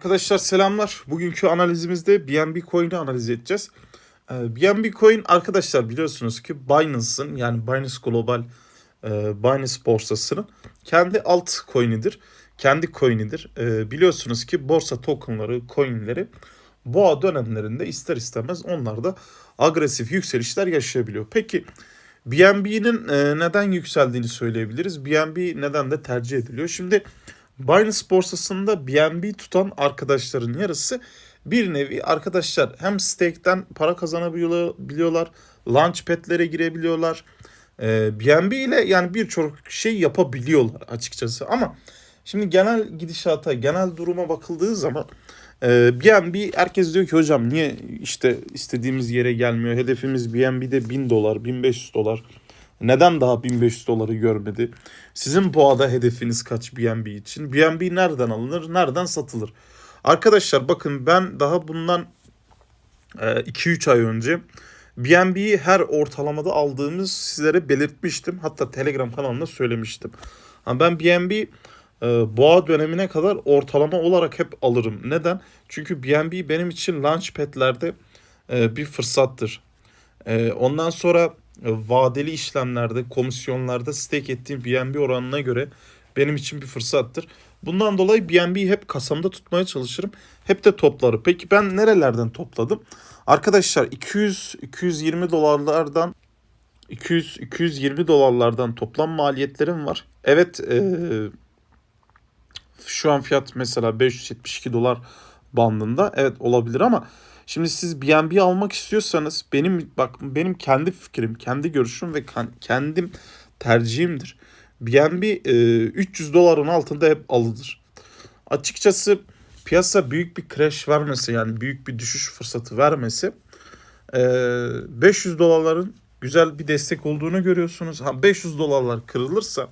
Arkadaşlar selamlar. Bugünkü analizimizde BNB Coin'i analiz edeceğiz. Ee, BNB Coin arkadaşlar biliyorsunuz ki Binance'ın yani Binance Global e, Binance borsasının kendi alt coin'idir. Kendi coin'idir. Ee, biliyorsunuz ki borsa tokenları, coin'leri boğa dönemlerinde ister istemez onlar da agresif yükselişler yaşayabiliyor. Peki BNB'nin e, neden yükseldiğini söyleyebiliriz. BNB neden de tercih ediliyor? Şimdi Binance borsasında BNB tutan arkadaşların yarısı bir nevi arkadaşlar hem stake'ten para kazanabiliyorlar, launchpad'lere girebiliyorlar. Ee, BNB ile yani birçok şey yapabiliyorlar açıkçası ama şimdi genel gidişata, genel duruma bakıldığı zaman e, BNB herkes diyor ki hocam niye işte istediğimiz yere gelmiyor? Hedefimiz BNB'de 1000 dolar, 1500 dolar. Neden daha 1500 doları görmedi? Sizin boğada hedefiniz kaç BNB için? BNB nereden alınır? Nereden satılır? Arkadaşlar bakın ben daha bundan 2-3 ay önce BNB'yi her ortalamada aldığımız sizlere belirtmiştim. Hatta Telegram kanalında söylemiştim. Ama ben BNB e, boğa dönemine kadar ortalama olarak hep alırım. Neden? Çünkü BNB benim için launchpad'lerde e, bir fırsattır. E, ondan sonra e, vadeli işlemlerde, komisyonlarda stake ettiğim BNB oranına göre benim için bir fırsattır. Bundan dolayı BNB'yi hep kasamda tutmaya çalışırım. Hep de topları. Peki ben nerelerden topladım? Arkadaşlar 200 220 dolarlardan 200 220 dolarlardan toplam maliyetlerim var. Evet e, şu an fiyat mesela 572 dolar bandında. Evet olabilir ama Şimdi siz BNB almak istiyorsanız benim bak benim kendi fikrim, kendi görüşüm ve kendim tercihimdir. BNB e, 300 doların altında hep alınır. Açıkçası piyasa büyük bir crash vermesi yani büyük bir düşüş fırsatı vermesi e, 500 dolarların güzel bir destek olduğunu görüyorsunuz. Ha 500 dolarlar kırılırsa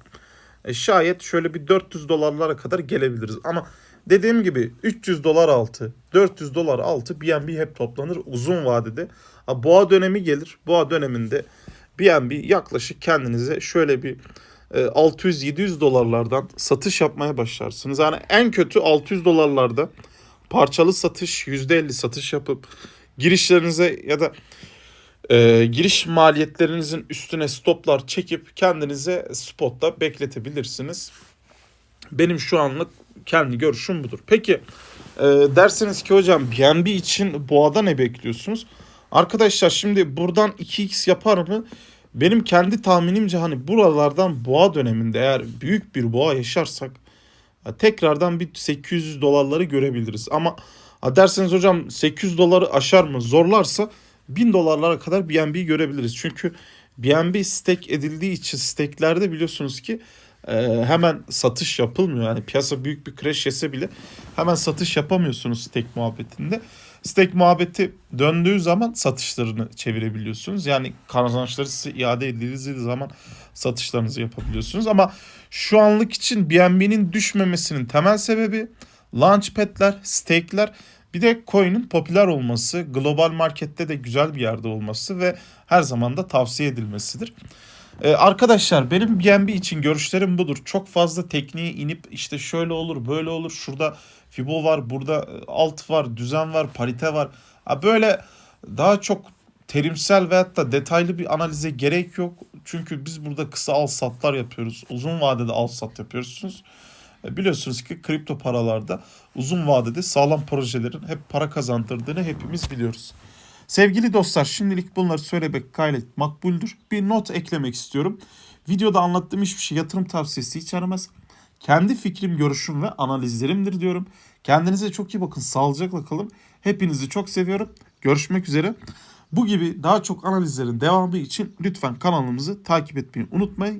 e, şayet şöyle bir 400 dolarlara kadar gelebiliriz. Ama dediğim gibi 300 dolar altı, 400 dolar altı BNB hep toplanır uzun vadede. Boğa dönemi gelir. Boğa döneminde BNB yaklaşık kendinize şöyle bir 600-700 e, dolarlardan satış yapmaya başlarsınız. Yani en kötü 600 dolarlarda parçalı satış, %50 satış yapıp girişlerinize ya da e, giriş maliyetlerinizin üstüne stoplar çekip kendinize spotta bekletebilirsiniz. Benim şu anlık kendi görüşüm budur. Peki e, derseniz ki hocam BNB için boğada ne bekliyorsunuz? Arkadaşlar şimdi buradan 2x yapar mı? Benim kendi tahminimce hani buralardan boğa döneminde eğer büyük bir boğa yaşarsak tekrardan bir 800 dolarları görebiliriz. Ama derseniz hocam 800 doları aşar mı zorlarsa 1000 dolarlara kadar BNB'yi görebiliriz. Çünkü BNB stake edildiği için stake'lerde biliyorsunuz ki e, hemen satış yapılmıyor. Yani piyasa büyük bir crash yese bile hemen satış yapamıyorsunuz stake muhabbetinde. Stake muhabbeti döndüğü zaman satışlarını çevirebiliyorsunuz. Yani kazançları size iade edildiği zaman satışlarınızı yapabiliyorsunuz. Ama şu anlık için BNB'nin düşmemesinin temel sebebi launchpad'ler, stake'ler bir de coin'in popüler olması, global markette de güzel bir yerde olması ve her zaman da tavsiye edilmesidir. Ee, arkadaşlar benim BNB için görüşlerim budur. Çok fazla tekniğe inip işte şöyle olur böyle olur şurada Fibo var burada e, alt var düzen var parite var. Ha, böyle daha çok terimsel veyahut da detaylı bir analize gerek yok. Çünkü biz burada kısa al satlar yapıyoruz. Uzun vadede al sat yapıyorsunuz. E, biliyorsunuz ki kripto paralarda uzun vadede sağlam projelerin hep para kazandırdığını hepimiz biliyoruz. Sevgili dostlar şimdilik bunları söylemek gayet makbuldür. Bir not eklemek istiyorum. Videoda anlattığım hiçbir şey yatırım tavsiyesi içermez. Kendi fikrim, görüşüm ve analizlerimdir diyorum. Kendinize çok iyi bakın. Sağlıcakla kalın. Hepinizi çok seviyorum. Görüşmek üzere. Bu gibi daha çok analizlerin devamı için lütfen kanalımızı takip etmeyi unutmayın.